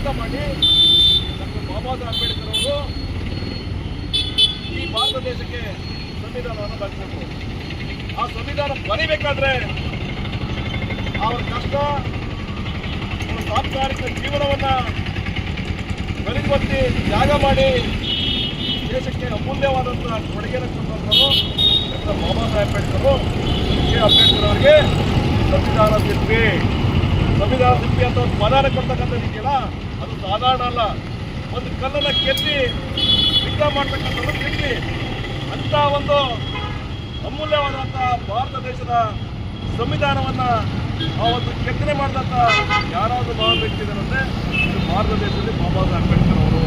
ಹೋರಾಟ ಮಾಡಿ ಡಾಕ್ಟರ್ ಬಾಬಾ ಸಾಹೇಬ್ ಅಂಬೇಡ್ಕರ್ ಅವರು ಈ ಭಾರತ ದೇಶಕ್ಕೆ ಸಂವಿಧಾನವನ್ನು ಬರೆಸಬೇಕು ಆ ಸಂವಿಧಾನ ಬರೀಬೇಕಾದ್ರೆ ಅವರ ಕಷ್ಟ ಅವರ ಸಾಂಸ್ಕಾರಿಕ ಜೀವನವನ್ನ ಬಲಿಗುವತ್ತಿ ತ್ಯಾಗ ಮಾಡಿ ದೇಶಕ್ಕೆ ಅಮೂಲ್ಯವಾದಂತಹ ಕೊಡುಗೆಯನ್ನು ಕೊಟ್ಟಂಥವರು ಡಾಕ್ಟರ್ ಬಾಬಾ ಸಾಹೇಬ್ ಅಂಬೇಡ್ಕರ್ ಕೆ. ಅಂಬೇಡ್ಕರ್ ಅವರಿಗೆ ಸಂವಿಧಾನ ಶಿಲ್ಪಿ. ಸಂವಿಧಾನ ಶಿಲ್ಪಿ ಅಂತ ಒಂದು ಮನಾನ ಕೊಡ್ತಕ್ಕಂಥದ್ದು ಇದೆಯಲ್ಲ ಅದು ಸಾಧಾರಣ ಅಲ್ಲ, ಒಂದು ಕಲ್ಲನ್ನ ಕೆತ್ತಿ ವಿಗ್ರಹ ಮಾಡ್ತಕ್ಕಂಥದ್ದು ಕೆತ್ತಿ ಅಂತ ಒಂದು ಅಮೂಲ್ಯವಾದಂತಹ ಭಾರತ ದೇಶದ ಸಂವಿಧಾನವನ್ನ ಆ ಒಂದು ಕೆತ್ತನೆ ಮಾಡಿದಂಥ ಯಾರಾದರೂ ಮಹಾನ್ ವ್ಯಕ್ತಿ ಇದಂತೆ ಇದು ಭಾರತ ದೇಶದಲ್ಲಿ ಬಾಬಾ ಸಾಹೇಬ್ ಅಂಬೇಡ್ಕರ್ ಅವರು.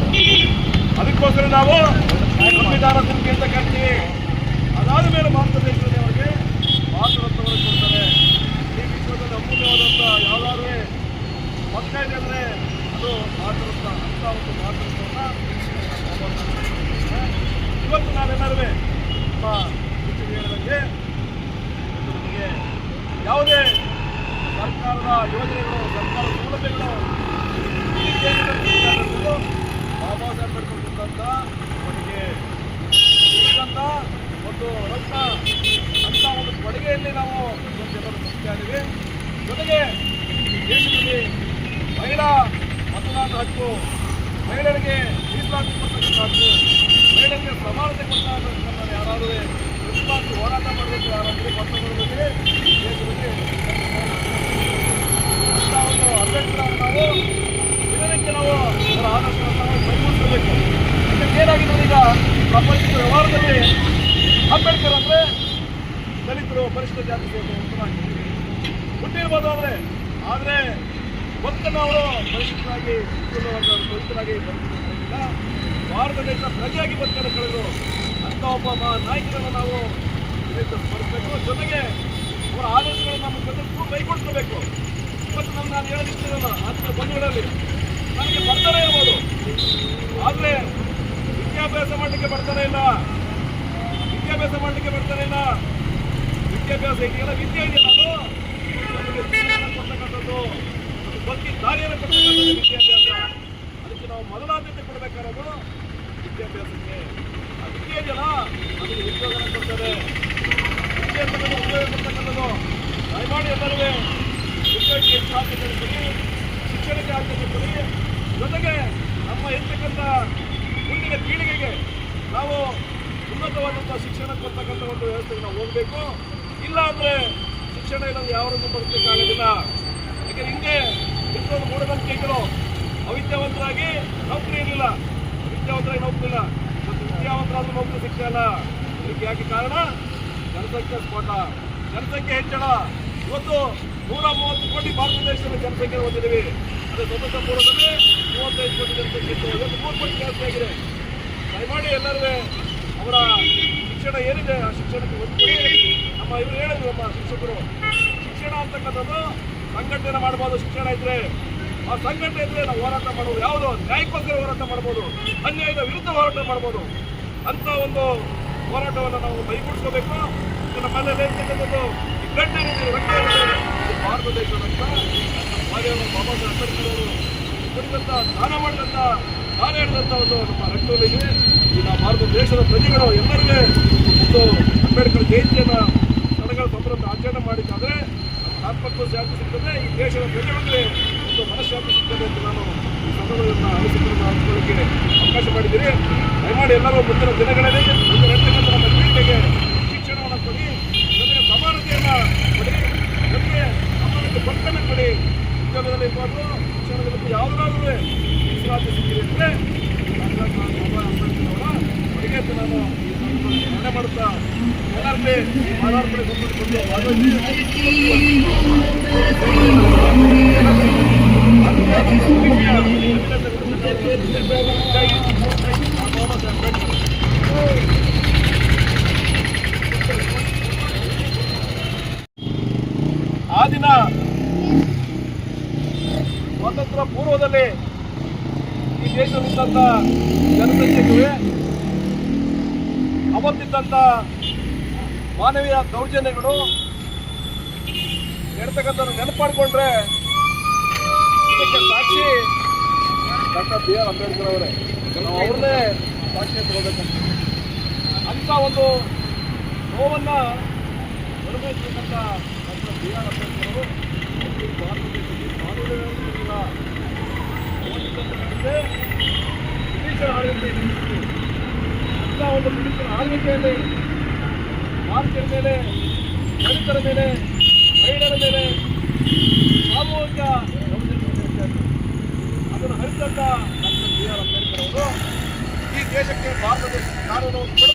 ಅದಕ್ಕೋಸ್ಕರ ನಾವು ಸಂವಿಧಾನ ಅಂತ ಕರಿತೀವಿ ಅದಾದ ಮೇಲೆ ಭಾರತ ದೇಶದಲ್ಲಿ ಅವರಿಗೆ ಭಾರತ ರತ್ನವನ್ನು ಕೊಡ್ತಾರೆ ಈ ವಿಶ್ವದಲ್ಲಿ ಅಮೂಲ್ಯವಾದಂಥ ಯಾವುದಾದ್ರೂ ಪಕ್ಷ ಇದೆ ಅಂದರೆ ಅದು ಭಾರತ ರತ್ನ ಅಂತ ಒಂದು ಭಾರತ ರತ್ನವನ್ನು ಇವತ್ತು ನಾವೆಲ್ಲರೂ ನಮ್ಮ ಶಿಕ್ಷಕರು ಹೇಳಿದಂಗೆ ಇವತ್ತು ನಮಗೆ ಯಾವುದೇ ಸರ್ಕಾರದ ಯೋಜನೆಗಳು ಸೌಲಭ್ಯಗಳು ಈ ಸಿಗಬೇಕಾದದ್ದು ಬಾಬಾ ಸಾಹೇಬ್ ಅಂಬೇಡ್ಕರ್ ಕೊಡುಗೆ ಒಂದು ರತ್ನ ಅಂತ ಒಂದು ಕೊಡುಗೆಯಲ್ಲಿ ನಾವು ಎಲ್ಲರೂ ಸಂಖ್ಯಾದಿವೆ ಜೊತೆಗೆ ದೇಶದಲ್ಲಿ ಮಹಿಳಾ ಮತದಾನದ ಹಕ್ಕು ಮಹಿಳೆಯರಿಗೆ ಮೀಸಲಾತಿ ಮಹಿಳೆಯರಿಗೆ ಸಮಾನತೆ ಕೊಡ್ತಕ್ಕಂಥ ಯಾರಾದರೂ ಪ್ರತಿಪಾದಿಸಿ ಹೋರಾಟ ಮಾಡಬೇಕು ಯಾರಾದರೂ ಮತ ಬರಬೇಕಿದೆ ದೇಶದಲ್ಲಿ ಅಂತ ಒಂದು ಅಂಬೇಡ್ಕರ್ ಅವ್ರು ನಾವು ದಿನನಿತ್ಯ ನಾವು ಕೈಗೂಡಿಸಬೇಕು ಯಾಕಂದ್ರೆ ಏನಾಗಿದೆ ಈಗ ಪ್ರಪಂಚದ ವ್ಯವಹಾರದಲ್ಲಿ ಅಂಬೇಡ್ಕರ್ ಅಂದ್ರೆ ದಲಿತರು ಪರಿಷ್ಠ ಜಾತಿ ಹುಟ್ಟಿರ್ಬೋದು ಆದರೆ ಆದ್ರೆ ಭಕ್ತನ ಅವರು ಪರಿಶಿಷ್ಟರಾಗಿ ದಲಿತರಾಗಿ ಬದುಕಿಲ್ಲ ಭಾರತ ದೇಶ ಪ್ರಜೆಯಾಗಿ ಬದುಕನ್ನು ಕಳೆದರು ಅಂತ ಒಬ್ಬ ನಾಯಕರನ್ನು ನಾವು ಸ್ಮರಿಸಬೇಕು ಜೊತೆಗೆ ಅವರ ಆದೇಶಗಳನ್ನು ನಮ್ಮ ಜೊತೆ ಕೈಗೊಳಿಸಬೇಕು ಇವತ್ತು ನಮ್ಮ ನಾನು ಹೇಳಲಿಕ್ಕಿರಲ್ಲ ಆತ್ಮ ಬಂಧುಗಳಲ್ಲಿ ನನಗೆ ಬರ್ತಾನೆ ಇರ್ಬೋದು. ಆದರೆ ವಿದ್ಯಾಭ್ಯಾಸ ಮಾಡಲಿಕ್ಕೆ ಬರ್ತಾನೆ ಇಲ್ಲ. ವಿದ್ಯಾಭ್ಯಾಸ ಮಾಡಲಿಕ್ಕೆ ಬರ್ತಾನೆ ಇಲ್ಲ. ವಿದ್ಯಾಭ್ಯಾಸ ಇದೆಯಲ್ಲ, ವಿದ್ಯೆ ಇದೆಯಲ್ಲ ಅದು. ನಮಗೆ ಕೊಡ್ತಕ್ಕಂಥದ್ದು ಬದುಕಿ ದಾರಿಯನ್ನು ಕೊಡ್ತಕ್ಕಂಥದ್ದು ವಿದ್ಯಾಭ್ಯಾಸ. ಅದಕ್ಕೆ ನಾವು ಮೊದಲಾದ್ಯತೆ ಕೊಡಬೇಕಾರೋದು ವಿದ್ಯಾಭ್ಯಾಸಕ್ಕೆ. ಆ ವಿದ್ಯೆ ಇದೆಯಲ್ಲ, ಅದು ಉದ್ಯೋಗನ ಕೊಡ್ತದೆ. ವಿದ್ಯೆ ಉದ್ಯೋಗ ಕೊಡ್ತಕ್ಕಂಥದ್ದು. ದಯಮಾಡಿ ಎಲ್ಲರೂ ಉದ್ಯೋಗಕ್ಕೆ ಕೊಡಿ ಶಿಕ್ಷಣಕ್ಕೆ ಆದ್ಯತೆ ಕೊಡಿ ಜೊತೆಗೆ ನಮ್ಮ ಇರ್ತಕ್ಕಂಥ ಮುಂದಿನ ಪೀಳಿಗೆಗೆ ನಾವು ಉನ್ನತವಾದಂಥ ಶಿಕ್ಷಣ ಕೊಡ್ತಕ್ಕಂಥ ಒಂದು ವ್ಯವಸ್ಥೆಗೆ ನಾವು ಹೋಗಬೇಕು. ಇಲ್ಲ ಅಂದರೆ ಶಿಕ್ಷಣ ಇಲ್ಲದೆ ಯಾರನ್ನು ಬದುಕಲಿಕ್ಕಾಗೋದಿಲ್ಲ ಯಾಕಂದ್ರೆ ಹಿಂದೆ ಎಷ್ಟೊಂದು ಮೂಢನಂಬಿಕೆಗಳು ಅವಿದ್ಯಾವಂತರಾಗಿ ನೌಕರಿ ಇರಲಿಲ್ಲ ವಿದ್ಯಾವಂತರಾಗಿ ನೌಕರಿ ಇಲ್ಲ ಮತ್ತು ವಿದ್ಯಾವಂತರಾದ್ರೂ ನೌಕರಿ ಸಿಗ್ತಾ ಇಲ್ಲ. ಇದಕ್ಕೆ ಯಾಕೆ ಕಾರಣ? ಜನಸಂಖ್ಯೆ ಸ್ಫೋಟ. ಜನಸಂಖ್ಯೆ ಹೆಚ್ಚಳ. ಇವತ್ತು ನೂರ ಮೂವತ್ತು ಕೋಟಿ ಭಾರತ ದೇಶದಲ್ಲಿ ಜನಸಂಖ್ಯೆ ಹೊಂದಿದ್ದೀವಿ. ಅದೇ ಸ್ವತಂತ್ರ ಪೂರ್ವದಲ್ಲಿ ಮೂವತ್ತೈದು ಕೋಟಿ ಜನಸಂಖ್ಯೆ ಇತ್ತು. ಇವತ್ತು ಮೂರು ಕೋಟಿ ಜಾಸ್ತಿ ಆಗಿದೆ. ದಯಮಾಡಿ ಎಲ್ಲರೂ ಅವರ ಶಿಕ್ಷಣ ಏನಿದೆ, ಆ ಶಿಕ್ಷಣಕ್ಕೆ ಒತ್ತು. ನಮ್ಮ ಇವರು ಹೇಳಿದ್ರು ನಮ್ಮ ಶಿಕ್ಷಕರು, ಶಿಕ್ಷಣ ಅಂತಕ್ಕಂಥದ್ದು ಸಂಘಟನೆ ಮಾಡ್ಬೋದು ಶಿಕ್ಷಣ ಇದ್ರೆ. ಆ ಸಂಘಟನೆ ಇದ್ರೆ ನಾವು ಹೋರಾಟ ಮಾಡ್ಬೋದು ಯಾವುದು? ನ್ಯಾಯಕ್ಕೋಸ್ಕರ ಹೋರಾಟ ಮಾಡ್ಬೋದು ಅನ್ಯಾಯದ ವಿರುದ್ಧ ಹೋರಾಟ ಮಾಡ್ಬೋದು ಅಂತ ಒಂದು ಹೋರಾಟವನ್ನು ನಾವು ಕೈಗೂಡಿಸ್ಕೋಬೇಕು ನಮ್ಮಲ್ಲಿ ಇರ್ತಕ್ಕಂಥದ್ದು ಈ ಗಂಟೆ ರಕ್ತ ಹಾಗೆಯೇ ಬಾಬಾ ಸಾಹೇಬ್ ಅಂಬೇಡ್ಕರ್ ಅವರು ದಾನ ಮಾಡಿದಂತ ದಾನ ಹಿಡಿದಂತ ಒಂದು ನಮ್ಮ ರಕ್ತೂರಿಗೆ ಈ ನಮ್ಮ ಭಾರತ ದೇಶದ ಪ್ರಜೆಗಳು ಎಲ್ಲರಿಗೆ ಒಂದು ಅಂಬೇಡ್ಕರ್ ಜಯಂತಿಯನ್ನು ಸಡಗರ ಸಂಭ್ರಮ ಆಚರಣೆ ಮಾಡಿದ್ದಾದ್ರೆ ಆತ್ಮಕ್ಕೂ ಶಾಂತಿ ಸಿಗ್ತದೆ ಈ ದೇಶದ ಪ್ರಜೆಗಳಿಗೆ ಒಂದು ಮನಃಶಾಂತಿ ಸಿಗ್ತದೆ ಅಂತ ನಾನು ಈ ಸಂದರ್ಭದಲ್ಲಿ ಅನಿಸಿಕೆಯನ್ನು ಹಂಚ್ಕೊಳ್ಳಿಕ್ಕೆ ಅವಕಾಶ ಮಾಡಿದ್ದೀರಿ. ದಯಮಾಡಿ ಎಲ್ಲರೂ ಮುಂದಿನ ದಿನಗಳಲ್ಲಿ ಮುಂದೆ ನಡ್ತಕ್ಕಂಥ ನಮ್ಮ ಪೀಳಿಗೆಗೆ ಶಿಕ್ಷಣವನ್ನು ಕೊಡಿ ಜೊತೆಗೆ ಸಮಾನತೆಯನ್ನು ಕೊಡಿ ಜೊತೆಗೆ ಸಮಾನತೆ ಬದುಕನ್ನು ಕೊಡಿ ಉದ್ಯೋಗದಲ್ಲಿ ಇರ್ಬೋದು ಶಿಕ್ಷಣದಲ್ಲಿ ಯಾವುದಾದ್ರೂ ಮೀಸಲಾತಿ ಸಿಕ್ಕಿದೆ ಅಂದರೆ ಡಾಕ್ಟರ್ ಬಾಬಾ ಅಂಬೇಡ್ಕರ್ ಅವರ ಕೊಡುಗೆ ಅಂತ ನಾನು ಈ ಸಂದರ್ಭದಲ್ಲಿ ಸ್ಮರಣೆ ಮಾಡುತ್ತಾ ಎಲ್ಲರಿಗೆ ಈ ಮಾಲಾರ್ಪಣೆ ಆ ದಿನ ಸ್ವಾತಂತ್ರ್ಯ ಪೂರ್ವದಲ್ಲಿ ಈ ದೇಶದಲ್ಲಿದ್ದಂಥ ಜನಸಂಖ್ಯೆಗೆ ಅವತ್ತಿದ್ದಂಥ ಮಾನವೀಯ ದೌರ್ಜನ್ಯಗಳು ನಡ್ತಕ್ಕಂಥ ನೆನಪು ಮಾಡಿಕೊಂಡ್ರೆ ಇದಕ್ಕೆ ಸಾಕ್ಷಿ ಡಾಕ್ಟರ್ ಬಿ ಆರ್ ಅಂಬೇಡ್ಕರ್ ಅವರೇ. ಅವ್ರನ್ನೇ ಸಾಕ್ಷಿ ತಗೋಬೇಕಂತ ಅಂತ ಒಂದು ನೋವನ್ನು ಅನುಭವಿಸಬೇಕಂತ ಡಾಕ್ಟರ್ ಬಿ ಆರ್ ಅಂಬೇಡ್ಕರ್ ಅವರು. ಭಾರತ ದೇಶದಲ್ಲಿ ಓದಿದಂತೆ ಬ್ರಿಟಿಷರ ಆಳ್ವಿಕೆ. ಅಂತ ಒಂದು ಬ್ರಿಟಿಷರ ಆಳ್ವಿಕೆಯಲ್ಲಿ ಭಾರತೀಯರ ಮೇಲೆ ದಲಿತರ ಮೇಲೆ ಮಹಿಳೆಯರ ಮೇಲೆ ಸಾಮೂಹಿಕ. ಅದನ್ನು ಹರಿತಂತ ಡಾಕ್ಟರ್ ಬಿ ಆರ್ ಈ ದೇಶಕ್ಕೆ ಭಾರತ ದೇಶ ಕಾನೂನು